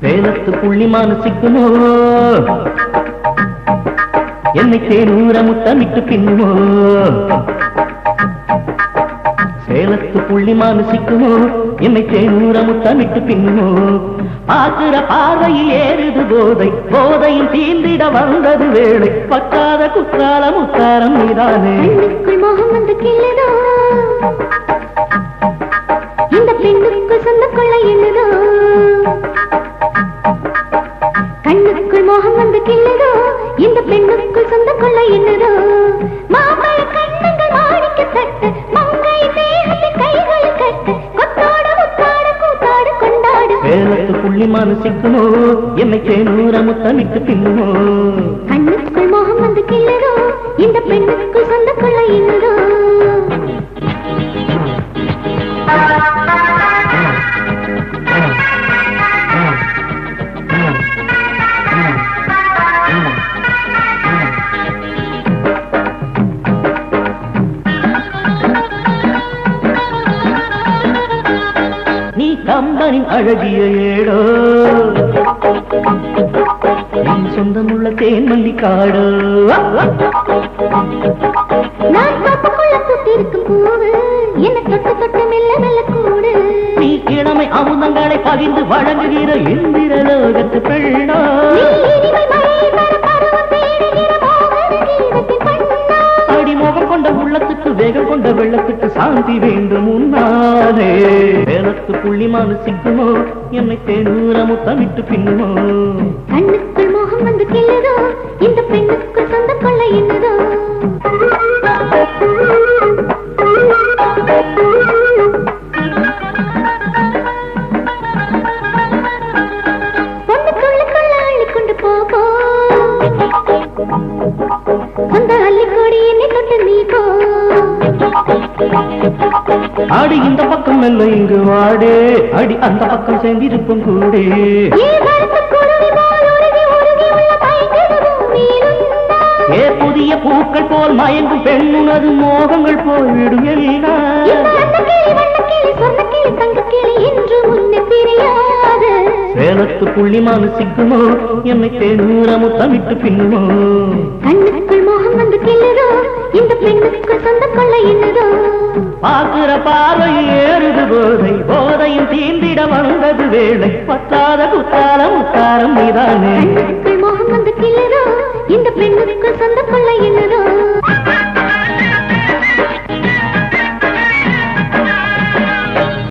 சேலத்து புள்ளிமான சிக்குமோ? என்னை தேனூர முத்தமிட்டு பின்னுமோ சேலத்து புள்ளி சிக்குமோ? என்னை தேனூரமுத்தமிட்டு பின்னுமோ பார்க்கிற பார்வையில் ஏறுது போதை போதையும் தீந்திட வந்தது வேளை. பத்தாத குற்றால முத்தாரம் நீதானே? கண்ணுக்குள் மோகம் வந்து கிள்ளுதோ? இந்த பெண்ணுக்கு சொந்த கொள்ளை என்னதோ கண்ணுக்குள் மோகம் வந்து கிள்ளுதோ? இந்த பெண்ணுக்கு சொந்த கொள்ளை என்னதோ சேலத்து புள்ளிமான சிக்குமோ என்னை தேனூர முத்தமிட்டு பின்னுமோ கண்ணுக்குள் மோகம் வந்து கிள்ளுதோ இந்த பெண்ணுக்கு சொந்த கொள்ளை என்னதோ நீ கம்பனின் அழகிய ஏடோ. என் சொந்தமுள்ள தேன்மல்லி காடோ. நான் காப்புக்குள்ள சுத்திருக்கும் பூவு என்ன தொட்டு தொட்டு மெல்ல மெல்ல கூடு. நீ இளமை அமுதங்களை பகிர்ந்து வழங்குகிற இந்திர லோகத்து பெண்ணோ. சாந்தி வேண்டும் உன்னாலே வேலத்து புள்ளிமான சிக்குமோ என்னை தேனூர முத்தமிட்டு பின்னுமோ? கண்ணுக்குள் மோகம் வந்து கிள்ளுதோ? இந்த பெண்ணுக்கு சொந்த கொள்ளை என்னதோ? அடி இந்த பக்கம் மெல்ல இங்கு வாடே. அடி அந்த பக்கம் சேர்ந்திருக்கும் கூடே. ஏ போல் புதிய பூக்கள் போல் மயங்கும் பெண்ணுனது மோகங்கள் முன்னே பிரியாது. சேலத்து புள்ளிமான சிக்குமோ? என்னை தேனூர முத்தமிட்டு பின்னுமோ? கண்ணுக்குள் மோகம் இந்த பெண்ணுக்கு சொந்த கொள்ள என்னதோ? பார்க்கிற பார்வை ஏறுது போதை போதையும் தீந்திட வந்தது வேலை பத்தாத.